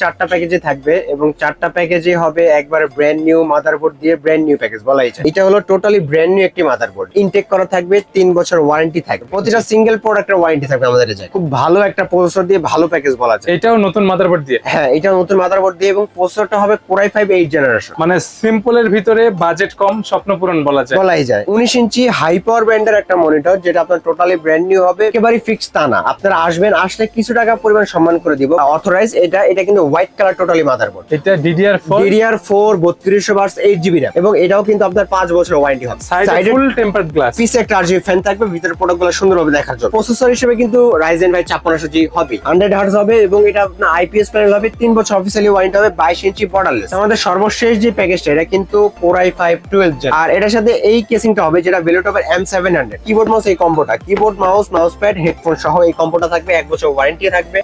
চারটা প্যাকেজে থাকবে এবং চারটা প্যাকেজে হবে একবার ব্র্যান্ড নিউ মাদারবোর্ড দিয়ে ব্র্যান্ড নিউ প্যাকেজ বলাই যায়। এটা হলো টোটালি ব্র্যান্ড নিউ একটি মাদারবোর্ড ইনটেক করা থাকবে তিন বছর ওয়ারেন্টি থাকবে। প্রতিটা সিঙ্গেল প্রোডাক্টের ওয়ারেন্টি থাকবে আমাদের এই খুব ভালো একটা প্রসেসর দিয়ে ভালো প্যাকেজ বলা যায়। এটাও নতুন মাদারবোর্ড দিয়ে? হ্যাঁ এটা নতুন মাদারবোর্ড দিয়ে এবং প্রসেসরটা হবে কোরাই ফাইভ এইট জেনারেশন মানে সিম্পলের ভিতরে বাজেট কম স্বপ্ন পূরণ বলা যায়। বলাই যায়। উনিশ ইঞ্চি হাই পাওয়ার ব্র্যান্ডের একটা মনিটর যেটা আপনার টোটালি ব্র্যান্ড নিউ হবে একেবারে ফিক্স তা না। আপনারা আসবেন আসলে কিছু টাকা পরিমাণ সম্মান করে দিব। অথরাইজ এটা এটা কিন্তু হোয়াইট কালার টোটালি মাদারবোর্ড এটা ডিডিআর ফোর ডিডিআর ফোর বত্রিশশো বার্স এইট জিবি র্যাম এবং এটাও কিন্তু আপনার পাঁচ বছর ওয়ারেন্টি হবে। সাইডে ফুল টেম্পারড গ্লাস একটা ফ্যান থাকবে ভিতরে প্রোডাক্টগুলো সুন্দরভাবে দেখার জন্য। প্রসেসর হিসেবে কিন্তু ভাই ছাপ্পান্নশো জি হবে। হান্ড্রেড হার্স হবে এবং এটা আপনার আইপিএস প্যানেল হবে। তিন বছর অফিসিয়ালি ওয়ারেন্টি হবে বাইশ ইঞ্চি বর্ডারলেস আমাদের সর্বশেষ যে প্যাকেজটা এটা কিন্তু ফাইভ টুয়েলভ জেন আর এটার সাথে এই কেসিংটা হবে যেটা ভেলোটপের M seven hundred keyboard mouse এই কম্বোটা keyboard mouse mouse pad headphone সহ এই কম্বোটা থাকবে। এক বছর ওয়ারেন্টি থাকবে।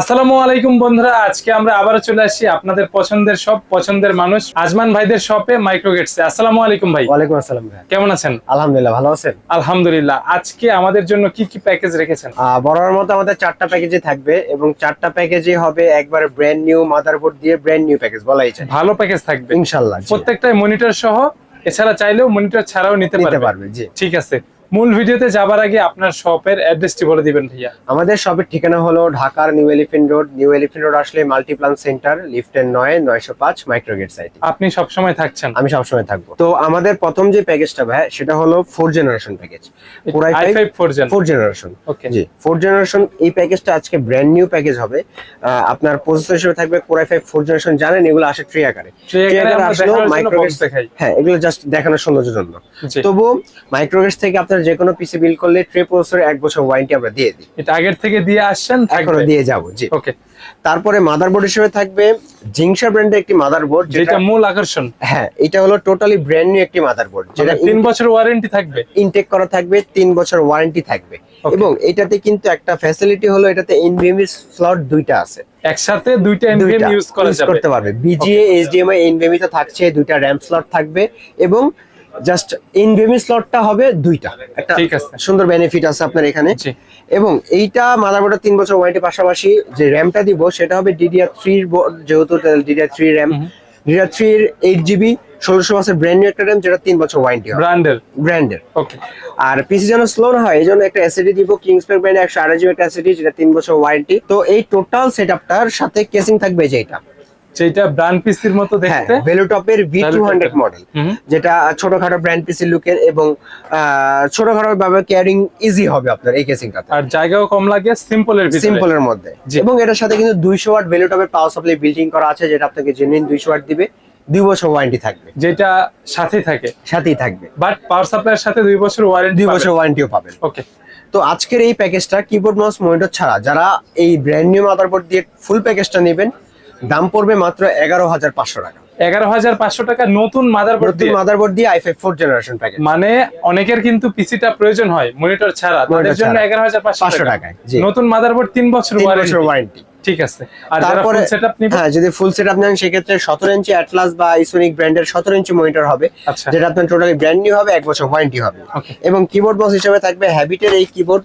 আসসালামু আলাইকুম বন্ধুরা আজকে আমরা আবার চলে আসি আপনাদের পছন্দের সব পছন্দের মানুষ আজমান ভাইদের শপে মাইক্রোগেটসে আসসালামু আলাইকুম ভাই। ওয়ালাইকুম আসসালাম ভাই। কেমন আছেন? আলহামদুলিল্লাহ ভালো আছেন? আলহামদুলিল্লাহ। আজকে আমাদের জন্য কি কি প্যাকেজ রেখেছেন? বরাবর মতো আমাদের চারটা প্যাকেজে থাকবে এবং চারটা প্যাকেজে হবে একবার ব্র্যান্ড নিউ মাদারবোর্ড দিয়ে ব্র্যান্ড নিউ প্যাকেজ বলাই যায়। ভালো প্যাকেজ থাকবে। ইনশাল্লাহ জি। প্রত্যেকটাই মনিটর সহ এছাড়া চাইলেও মনিটর ছাড়াও নিতে পারবে জি। ঠিক আছে। মূল ভিডিওতে যাবার আগে আপনার শপের অ্যাড্রেসটি বলে দিবেন ভাইয়া। আমাদের শপের ঠিকানা হলো ঢাকার New Elephant Road. New Elephant Road আসলে মাল্টিপ্লান সেন্টার লিফটের নয় নয়শো পাঁচ মাইক্রোগেট সাইট আপনি সবসময় থাকছেন। আমি সবসময় থাকব। তো আমাদের প্রথম যে প্যাকেজটা ভাই সেটা হলো four generation package four gen four generation okay জি ফোর জেনারেশন এই প্যাকেজটা আজকে ব্র্যান্ড নিউ প্যাকেজ হবে। আপনার প্রসেসর হিসেবে থাকবে কোরাই ফাইভ ফোর জেনারেশন জানেন এগুলো আসে ট্রি আকারে। ট্রে আকারে আমরা আসলেও দেখাই। হ্যাঁ এগুলো জাস্ট দেখানোর সৌন্দর্যের জন্য। জি। তবু মাইক্রোগেটস থেকে আপনার যে কোনো পিসি বিল করলে ট্রে প্রসেসর এক বছর ওয়ারেন্টি আমরা দিয়ে দিই। এটা আগের থেকে দিয়ে আসছেন এখনও দিয়ে যাব জি। ওকে তারপরে মাদারবোর্ড হিসেবে থাকবে জিংসা ব্র্যান্ডের একটি মাদারবোর্ড যেটা মূল আকর্ষণ। হ্যাঁ এটা হলো টোটালি ব্র্যান্ড নিউ একটি মাদারবোর্ড যেটা যেটা তিন বছর ওয়ারেন্টি থাকবে? ইনটেক করা থাকবে তিন বছর ওয়ারেন্টি থাকবে। এবং এটাতে কিন্তু একটা ফ্যাসিলিটি হলো এটাতে এনভিএমই স্লট দুইটা আছে। একসাথে দুইটা এনভিএম ইউজ করা যাবে। করতে পারবে। বিজিএ এইচডিএমআই এনভিএমই তো থাকছে দুইটা র্যাম স্লট থাকবে এবং জাস্ট এনভিএমই স্লটটা হবে দুইটা। একটা ঠিক আছে। সুন্দর বেনিফিট আছে আপনার এখানে। এবং এইটা মাদারবোর্ডের তিন বছর ওয়ারেন্টি পাশাপাশি যে র্যামটা দিব সেটা হবে ডিডিআর থ্রির যেহেতু ডিডিআর থ্রি র্যাম। ডিডিআর থ্রির এইট জিবি ষোলোশো মাসের ব্র্যান্ড নিউ একটা র্যাম যেটা তিন বছর ওয়ারেন্টি হবে। ব্র্যান্ডের ব্র্যান্ডের ওকে আর পিসি যেন স্লো না হয় এই জন্য একটা এসিডি দিব কিংসপ্যাক ব্র্যান্ড একশো আড়াই জিবি একটা যেটা তিন বছর ওয়ারেন্টি তো এই টোটাল সেট আপটার সাথে কেসিং থাকবে যেটা যেটা ব্র্যান্ড পিসির মতো হ্যাঁ দেখতে। ভেলুটপের ভি টু হান্ড্রেড মডেল। যেটা ছোটখাটো ব্র্যান্ড পিসি লুকের এবং ছোটখাটো ভাবে ক্যারিং ইজি হবে আপনার এই কেসিংটাতে আর জায়গাও কম লাগে সিম্পলের ভিতরে। সিম্পলের মধ্যে। এবং এটার সাথে কিন্তু দুইশো ওয়াট ভেলুটপের পাওয়ার সাপ্লাই বিল্ডিং করা আছে যেটা আপনাকে জেনুইন দুইশো ওয়াট দিবে। দুই বছর ওয়ারেন্টি থাকবে। যেটা সাথে থাকে। সাথেই থাকবে। বাট পাওয়ার সাপ্লাইয়ের সাথে দুই বছর ওয়ারেন্টি দুই বছর ওয়ারেন্টিও পাবেন। ওকে তো আজকের এই প্যাকেজটা কিবোর্ড মাউস মনিটর ছাড়া যারা এই ব্র্যান্ড নিউ মাদারবোর্ড দিয়ে ফুল প্যাকেজটা নেবেন দাম পড়বে মাত্র এগারো হাজার পাঁচশো টাকা। এগারো হাজার পাঁচশো টাকা নতুন মাদারবোর্ড নতুন দিয়ে। মাদারবোর্ড দিয়ে i five four generation package মানে অনেকের কিন্তু পিসিটা প্রয়োজন হয় মনিটর ছাড়া। তাদের জন্য এগারো হাজার পাঁচশো টাকা। টাকায় নতুন মাদারবোর্ড তিন বছর তিন বছর ওয়ারেন্টি ঠিক আছে। আর তারপরে সেটআপ নিবে হ্যাঁ যদি ফুল সেট আপ নেন সেক্ষেত্রে সতেরো ইঞ্চি অ্যাটলাস বা আইসোনিক ব্র্যান্ডের সতেরো ইঞ্চি মনিটর হবে আচ্ছা। যেটা আপনার টোটালি ব্র্যান্ড নিউ হবে এক বছর ওয়ারেন্টি হবে। এবং কিবোর্ড বক্স হিসেবে থাকবে হ্যাবিটের এই কিবোর্ড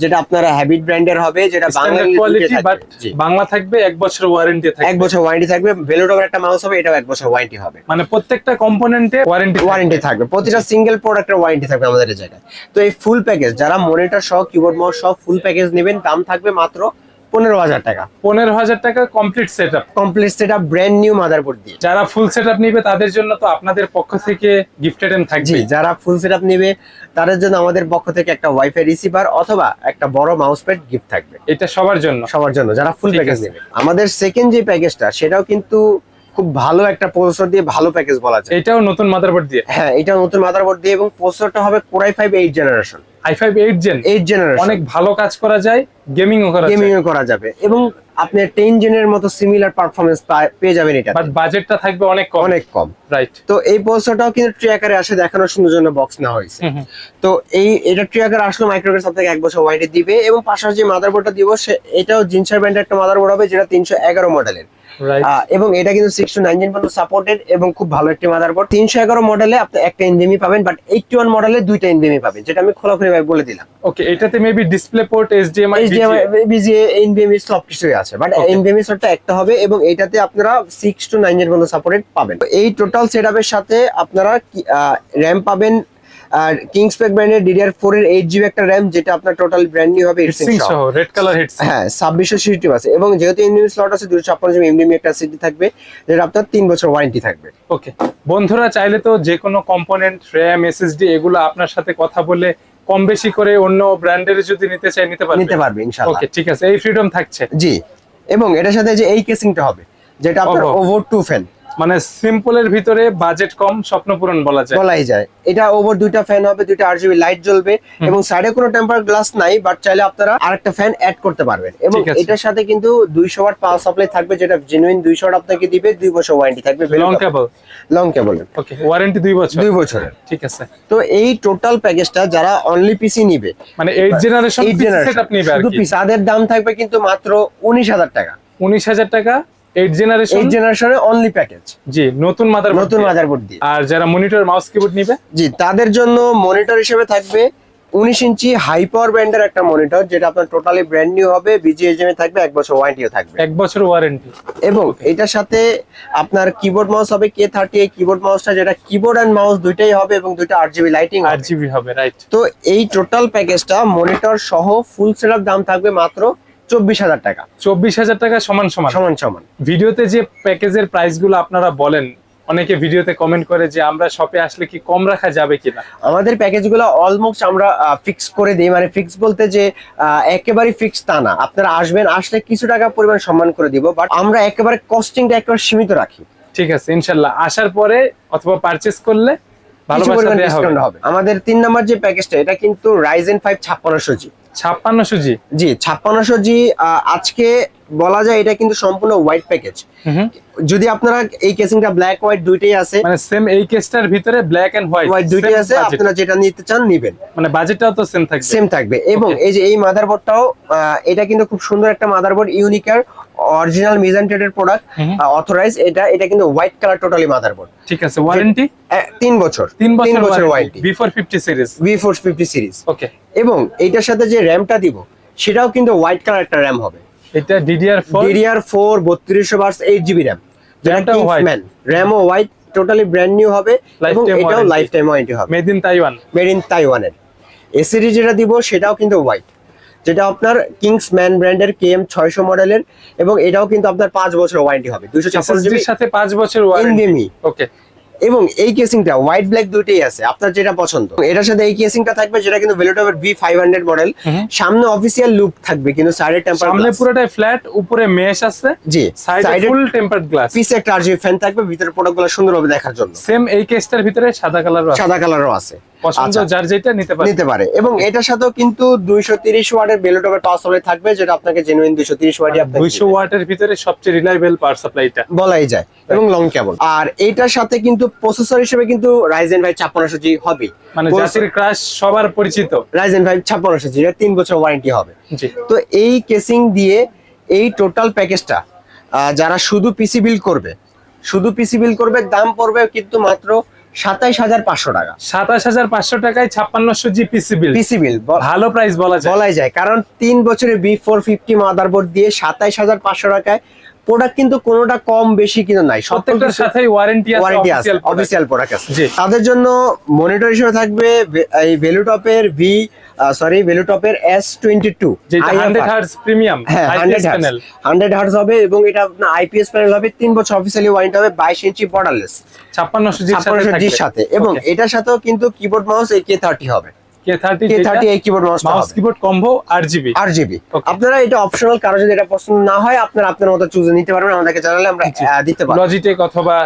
যেটা আপনার হ্যাবিট ব্র্যান্ডের হবে যেটা বাংলা কোয়ালিটি বাট বাংলা থাকবে এক বছর ওয়ারেন্টি এক বছর ওয়ারেন্টি থাকবে ভেলোটপের একটা মাউস হবে এটাও এক বছর ওয়ারেন্টি হবে। মানে প্রত্যেকটা কম্পোনেন্টে ওয়ারেন্টি ওয়ারেন্টি থাকবে প্রতিটা সিঙ্গেল প্রোডাক্টের ওয়ারেন্টি থাকবে আমাদের জায়গায়। তো এই ফুল প্যাকেজ যারা মনিটর সহ কিবোর্ড মাউস সহ ফুল প্যাকেজ নেবেন দাম থাকবে মাত্র পনেরো হাজার টাকা। পনেরো হাজার টাকা complete set up complete set up brand new motherboard দিয়ে। যারা ফুল সেটআপ নিবে তাদের জন্য তো আপনাদের পক্ষ থেকে গিফট আইটেম থাকবে। যারা ফুল সেট আপ নিবে তাদের জন্য আমাদের পক্ষ থেকে একটা ওয়াইফাই রিসিভার অথবা একটা বড় মাউস প্যাড গিফট থাকবে। এটা সবার জন্য। সবার জন্য যারা ফুল প্যাকেজ নেবে। আমাদের সেকেন্ড যে প্যাকেজটা সেটাও কিন্তু খুব ভালো একটা প্রসেসর দিয়ে ভালো প্যাকেজ বলা যায়। এটাও নতুন মাদারবোর্ড দিয়ে? হ্যাঁ এটা নতুন মাদারবোর্ড দিয়ে এবং প্রসেসরটা হবে core i five eight generation i five eight gen eight generation অনেক ভালো কাজ করা যায় গেমিংও করা গেমিং যায় করা যাবে এবং আপনি টেন জেনের মতো সিমিলার পারফরমেন্স পেয়ে যাবেন এটা বাট বাজেটটা থাকবে অনেক কম। অনেক কম। রাইট তো এই প্রসেসরটাও কিন্তু ট্রি আকারে আসে দেখানোর সুন্দর জন্য বক্স না হয়েছে। তো এই এটা ট্রি আকারে আসলে মাইক্রোগ্রাফ আপনাকে এক বছর ওয়ারেন্টি দিবে এবং পাশাপাশি মাদারবোর্ডটা দিব সে এটাও জিন্সার ব্র্যান্ডের একটা মাদারবোর্ড হবে যেটা তিনশো এগারো মডেলের এবং এটা কিন্তু সিক্স টু নাইন জেন পর্যন্ত সাপোর্টেড এবং খুব ভালো একটি মাদার মাদারবোর্ড তিনশো এগারো মডেলে আপনি একটা এনভিএমই পাবেন বাট এইটটি ওয়ান মডেলে দুইটা এনভিএমই পাবেন যেটা আমি খোলাখুলি ভাবে বলে দিলাম। ওকে এটাতে maybe display port HDMI VGA NVMe সব কিছুই আছে বাট. এনভিএমই স্লটটা একটা হবে এবং এটাতে আপনারা সিক্স টু নাইন জেন পর্যন্ত সাপোর্টেড পাবেন। এই টোটাল সেটআপের সাথে আপনারা র্যাম পাবেন আর কিংস প্যাক ব্র্যান্ডের ডিডিআর ফোর এর এইট জিবি একটা র্যাম যেটা আপনার টোটাল ব্র্যান্ড নিউ হবে হিটসিং 8 সহ রেড কালার হ্যাঁ ছাব্বিশশো সিটি আছে এবং যেহেতু এনডিএমি স্লট আছে দুশো ছাপ্পান্ন জিবি এমডিএমি একটা সিটি থাকবে যেটা আপনার তিন বছর ওয়ারেন্টি থাকবে। ওকে বন্ধুরা চাইলে তো যে কোনো কম্পোনেন্ট র্যাম এসএসডি এগুলো আপনার সাথে কথা বলে কম বেশি করে অন্য ব্র্যান্ডের যদি নিতে চাই নিতে পারবে। নিতে পারবে ইনশাআল্লাহ। ওকে ঠিক আছে। এই ফ্রিডম থাকছে। জি। এবং এটার সাথে যে এই কেসিংটা হবে যেটা আপনার ওভার টু ফ্যান মানে সিম্পলের ভিতরে বাজেট কম স্বপ্ন পূরণ বলা যায়। বলাই যায়। এটা ওভার দুইটা ফ্যান হবে দুইটা আরজিবি লাইট জ্বলবে এবং সাইডে কোনো টেম্পার গ্লাস নাই বাট চাইলে আপনারা আরেকটা ফ্যান অ্যাড করতে পারবেন। এবং এটার সাথে কিন্তু দুইশো ওয়াট পাওয়ার সাপ্লাই থাকবে যেটা জেনুইন দুইশো ওয়াট আপনাকে দিবে দুই বছর ওয়ারেন্টি থাকবে long cable long cable okay warranty দুই বছর। দুই বছরের। ঠিক আছে। তো এই টোটাল প্যাকেজটা যারা অনলি পিসি নিবে মানে এইট জেনারেশন এই generation, সেটআপ নিবে আর কি। পিস তাদের দাম থাকবে কিন্তু মাত্র উনিশ হাজার টাকা। উনিশ হাজার টাকা এইট জেনারেশন এই জেনারেশনের অনলি প্যাকেজ জি নতুন মাদার নতুন মাদারবোর্ড দিয়ে। আর যারা মনিটর মাউস কিবোর্ড নিবে? জি তাদের জন্য মনিটর হিসেবে থাকবে উনিশ ইঞ্চি হাই পাওয়ার ব্র্যান্ডের একটা মনিটর যেটা আপনার টোটালি ব্র্যান্ড নিউ হবে বিজিএসএম থাকবে এক বছর ওয়ারেন্টিও থাকবে। এক বছর ওয়ারেন্টি এবং এটার সাথে আপনার কিবোর্ড মাউস হবে কে থার্টি কিবোর্ড মাউসটা যেটা কিবোর্ড অ্যান্ড মাউস দুইটাই হবে এবং দুইটা আট জিবি লাইটিং আট জিবি হবে রাইট তো এই টোটাল প্যাকেজটা মনিটর সহ ফুল সেটআপ দাম থাকবে মাত্র চব্বিশ হাজার টাকা। চব্বিশ হাজার টাকা সমান সমান। সমান সমান। ভিডিওতে যে প্যাকেজের প্রাইসগুলো আপনারা বলেন অনেকে ভিডিওতে কমেন্ট করে যে আমরা শপে আসলে কি কম রাখা যাবে কিনা? আমাদের প্যাকেজগুলো অলমোস্ট আমরা ফিক্স করে দিই। মানে ফিক্স বলতে যে একেবারে ফিক্স তা না। আপনারা আসবেন আসলে কিছু টাকা পরিমাণ সম্মান করে দিব বাট আমরা একেবারে কস্টিংটা একেবারে সীমিত রাখি। ঠিক আছে ইনশাল্লাহ। আসার পরে অথবা পারচেজ করলে ডিসকাউন্ট হবে। আমাদের তিন নাম্বার যে প্যাকেজটা এটা কিন্তু রাইজেন ফাইভ ছাপ্পান্নশো জি ছাপ্পান্নশো জি? জি ছাপ্পান্নশো জি আজকে বলা যায় এটা কিন্তু সম্পূর্ণ হোয়াইট প্যাকেজ যদি আপনারা এই কেসিংটা ব্ল্যাক হোয়াইট দুইটাই আছে মানে সেম এই কেসটার ভিতরে ব্ল্যাক এন্ড হোয়াইট হোয়াইট দুইটাই আছে আপনারা যেটা নিতে চান নিবেন। মানে বাজেটটাও তো সেম থাকবে। সেম থাকবে। এবং এই যে এই মাদারবোর্ডটাও এটা কিন্তু খুব সুন্দর একটা মাদারবোর্ড ইউনিকার অরিজিনাল মিজান ট্রেডের প্রোডাক্ট অথরাইজ এটা এটা কিন্তু হোয়াইট কালার টোটালি মাদারবোর্ড ঠিক আছে ওয়ারেন্টি তিন বছর তিন বছর বছর warranty warranty before fifty series V four fifty series okay এবং এটার সাথে যে র্যামটা দিব সেটাও কিন্তু হোয়াইট কালার একটা র্যাম হবে। এটা ডিডিআর ফোর ডিডিআর ফোর বত্রিশশো বার্স এইট জিবি র্যাম RAM-টাও white। র্যামও হোয়াইট টোটালি ব্র্যান্ড নিউ হবে এবং এটাও। লাইফ টাইম ওয়ারেন্টি হবে। Made in Taiwan made in তাইওয়ানের এসিডি যেটা দিব সেটাও কিন্তু হোয়াইট যেটা আপনার কিংস ম্যান ব্র্যান্ডের কে এম ছয়শো মডেলের এবং এটাও কিন্তু আপনার পাঁচ বছর ওয়ারেন্টি হবে। দুশো ছাপ্পান্ন সাথে পাঁচ বছর ওয়ারেন্টি ইনডেমি ওকে এবং এই কেসিংটা হোয়াইট ব্ল্যাক দুইটাই আছে আপনার যেটা পছন্দ। এটার সাথে এই কেসিংটা থাকবে যেটা কিন্তু ভেলোটপের বি ফাইভ হান্ড্রেড মডেল সামনে অফিসিয়াল লুক থাকবে কিন্তু সাইডে টেম্পার সামনে পুরোটাই ফ্ল্যাট উপরে মেশ আছে। জি সাইডে ফুল টেম্পারড গ্লাস পিছে একটা আরজিবি ফ্যান থাকবে ভিতরে প্রোডাক্টগুলো সুন্দরভাবে দেখার জন্য। সেম এই কেসটার ভিতরে সাদা কালার আছে। সাদা কালারও আছে। পছন্দ আচ্ছা। যার যেটা নিতে পারে। নিতে পারে। এবং এটার সাথেও কিন্তু দুইশো তিরিশ ওয়াটের বেলোটপের পাওয়ার সাপ্লাই থাকবে যেটা আপনাকে জেনুইন দুইশো তিরিশ ওয়াটই আপনাকে দুইশো ওয়াটের ভিতরে সবচেয়ে রিলায়েবল পাওয়ার সাপ্লাইটা বলাই যায় এবং লং কেবল আর সাথে কিন্তু প্রসেসর হিসেবে কিন্তু রাইজেন ভাই হবে মানে জাতির ক্রাশ সবার পরিচিত। রাইজেন ভাই বছর ওয়ারেন্টি হবে। তো এই কেসিং দিয়ে এই টোটাল প্যাকেজটা যারা শুধু পিসি বিল করবে শুধু পিসি বিল করবে দাম পড়বে কিন্তু মাত্র সাতাইশ হাজার পাঁচশো টাকা। সাতাশ হাজার পাঁচশো টাকায় ছাপ্পান্নশো জি পিসি বিল পিসি বিল ভালো প্রাইস বলা যায়। বলাই যায় কারণ তিন বছরের বি ফোর ফিফটি মাদারবোর্ড দিয়ে সাতাইশ হাজার পাঁচশো টাকায় প্রোডাক্ট কিন্তু কোনোটা কম বেশি কিন্তু নাই। প্রত্যেকটার সাথেই ওয়ারেন্টি আছে ওয়ারেন্টি আছে অফিসিয়াল প্রোডাক্ট আছে। তাদের জন্য মনিটর হিসেবে থাকবে এই ভি সরি ভ্যালুটপের এস টোয়েন্টি টু প্রিমিয়াম হ্যাঁ হান্ড্রেড প্যানেল হান্ড্রেড হার্টস হবে এবং এটা আপনার আইপিএস প্যানেল হবে তিন বছর অফিসিয়ালি ওয়ারেন্টি হবে বাইশ ইঞ্চি বর্ডারলেস ছাপ্পান্নশো জির সাথে এবং এটার সাথেও কিন্তু কিবোর্ড মাউস এই কে থার্টি হবে। Keyboard mouse keyboard combo. আপনারা এটা অপশনাল কারও যদি এটা পছন্দ না হয় আপনারা আপনার মতো চুজে নিতে পারবেন আমাদেরকে জানালে আমরা আহ, দিতে পারব। লজিটেক অথবা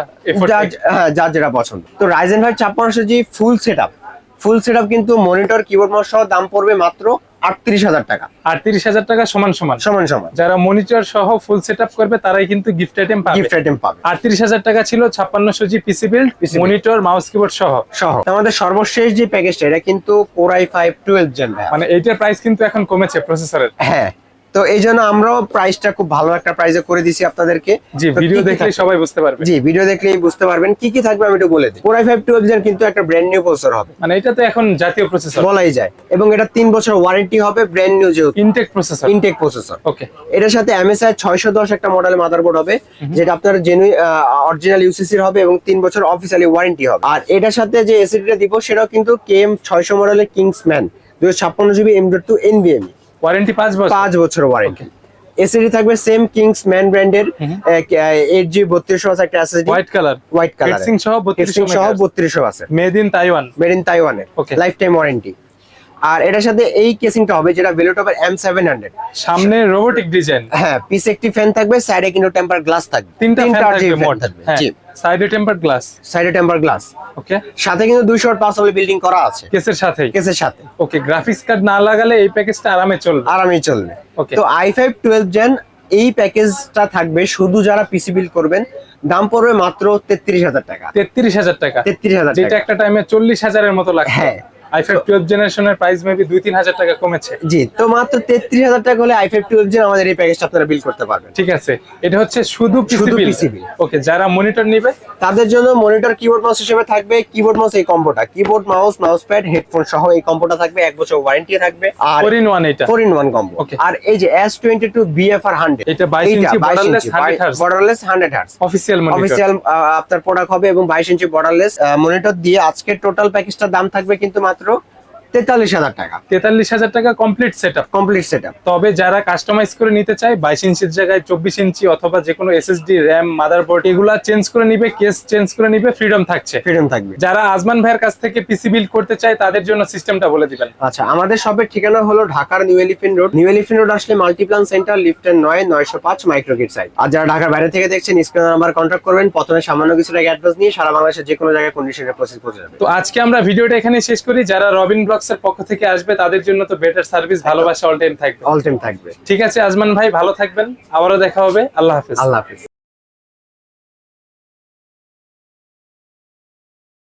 যার হ্যাঁ যার যেটা পছন্দ। তো Ryzen five ছাপ্পান্নশো G full setup full setup কিন্তু মনিটর কিবোর্ড মাউস সহ দাম পড়বে মাত্র আটত্রিশ হাজার টাকা। আটত্রিশ হাজার টাকা সমান সমান। সমান সমান। যারা মনিটর সহ ফুল সেট করবে তারাই কিন্তু গিফট আইটেম পাবে। গিফট আইটেম পাবে। আটত্রিশ হাজার টাকা ছিল ছাপ্পান্নশো G PC build monitor mouse keyboard সহ। সহ। আমাদের সর্বশেষ যে প্যাকেজটা এটা কিন্তু কোরাই ফাইভ টুয়েলভ জেন মানে এইটার প্রাইস কিন্তু এখন কমেছে প্রসেসরের হ্যাঁ। তো এই জন্য আমরাও প্রাইসটা খুব ভালো একটা প্রাইসে করে দিছি আপনাদেরকে। জি ভিডিও দেখলে সবাই বুঝতে পারবে। জি ভিডিও দেখলেই বুঝতে পারবেন। কি কি থাকবে আমি একটু বলে দিই। কোরাই ফাইভ টুয়েলভ জেন কিন্তু একটা ব্র্যান্ড নিউ প্রসেসর হবে। মানে এটা তো এখন জাতীয় প্রসেসর বলাই যায়। এবং এটা তিন বছর ওয়ারেন্টি হবে ব্র্যান্ড নিউ যেহেতু। Intact processor intact processor okay এটার সাথে ছয়শো দশ একটা মডেলের মাদারবোর্ড হবে যেটা আপনার জেনুইন অরিজিনাল ইউসিসির হবে এবং তিন বছর অফিসিয়ালি ওয়ারেন্টি হবে। আর এটার সাথে যে এসিডিটা দিব সেটাও কিন্তু কেএম ছয়শো মডেলের কিংসম্যান দুশো ছাপ্পান্ন জিবি এম ডট টু এনবিএমই ওয়ারেন্টি পাঁচ বছর? পাঁচ বছর ওয়ারেন্টি। এসিডি থাকবে সেম কিংস ম্যান ব্র্যান্ডের এইট জি বত্রিশশো আছে একটা SSD white colour white colour heatsink সহ বত্রিশশো সহ বত্রিশশো আছে। Made in Taiwan made in Okay. Lifetime warranty আর এটার সাথে এই কেসিংটা হবে যেটা ভেলোটপের এম সেভেন হান্ড্রেড সামনে রোবোটিক ডিজাইন হ্যাঁ পিছে একটি ফ্যান থাকবে সাইডে কিন্তু টেম্পার গ্লাস থাকবে। তিনটা ফ্যান থাকবে। হ্যাঁ। জি। সাইডে টেম্পার গ্লাস? সাইডে টেম্পার গ্লাস। ওকে। সাথে কিন্তু দুইশো পাঁচ বিল্ডিং করা আছে। কেসের সাথেই? কেসের সাথে। ওকে গ্রাফিক্স কার্ড না লাগালে এই প্যাকেজটা আরামে চলবে? আরামে চলবে। ওকে। তো আই ফাইভ টুয়েলভ জেন এই প্যাকেজটা থাকবে শুধু যারা পিসি বিল করবেন দাম পড়বে মাত্র তেত্রিশ হাজার টাকা। তেত্রিশ হাজার টাকা। তেত্রিশ হাজার এটা একটা টাইমে চল্লিশ হাজারের মতো লাগে হ্যাঁ। আই টুয়েলভ জেনারেশনের প্রাইস মেবি দুই তিন হাজার টাকা কমেছে। জি তো মাত্র তেত্রিশ হাজার টাকা হলে টুয়েলভ জেন আমাদের এই প্যাকেজটা আপনারা বিল করতে পারবেন। ঠিক আছে। এটা হচ্ছে শুধু শুধু পিসি ওকে যারা মনিটর নিবে? তাদের জন্য মনিটর কিবোর্ড মাউস হিসেবে থাকবে। কিবোর্ড মাউস এই কম্বোটা keyboard mouse mouse pad headphone সহ এই কম্বোটা থাকবে। এক বছর ওয়ারেন্টি থাকবে। আর ফোর ইন ওয়ান এটা। Four in one combo. আর এই যে S twenty two BFR hundred এটা 22 ইঞ্চি borderless 100 hertz। Borderless hundred hertz official monitor official আপনার প্রোডাক্ট হবে এবং বাইশ ইঞ্চি বর্ডারলেস মনিটর দিয়ে আজকে টোটাল প্যাকেজটার দাম থাকবে কিন্তু মাত্র centro তেতাল্লিশ হাজার টাকা। তেতাল্লিশ হাজার টাকা কমপ্লিট সেট কমপ্লিট সেট তবে যারা কাস্টমাইজ করে নিতে চায় বাইশ ইঞ্চির জায়গায় চব্বিশ ইঞ্চি অথবা যে কোনো এসএসডি র্যাম মাদারবোর্ড এগুলা চেঞ্জ করে নিবে কেস চেঞ্জ করে নিবে ফ্রিডম থাকছে। ফ্রিডম থাকবে। যারা আজমান ভাইয়ের কাছ থেকে পিসি বিল করতে চায় তাদের জন্য সিস্টেমটা বলে দিবেন। আচ্ছা আমাদের শপের ঠিকানা হলো ঢাকার New Elephant Road New Elephant Road আসলে মাল্টিপ্লান সেন্টার লিফটের নয় নয়শো পাঁচ মাইক্রোগেট সাইট আর যারা ঢাকার বাইরে থেকে দেখছেন স্ক্রিন নাম্বার কন্ট্যাক্ট করবেন। প্রথমে সামান্য কিছু অ্যাডভান্স নিয়ে সারা বাংলাদেশের যে কোনো জায়গায় কন্ডিশনের প্রসেস পৌঁছে যাবে। তো আজকে আমরা ভিডিওটা এখানে শেষ করি। যারা রবিন এর পক্ষ থেকে আসবে তাদের জন্য তো বেটার সার্ভিস ভালোবাসা অল টাইম থাকবে। অল টাইম থাকবে। ঠিক আছে আজমান ভাই ভালো থাকবেন আবারও দেখা হবে আল্লাহ হাফিজ। আল্লাহ হাফিজ।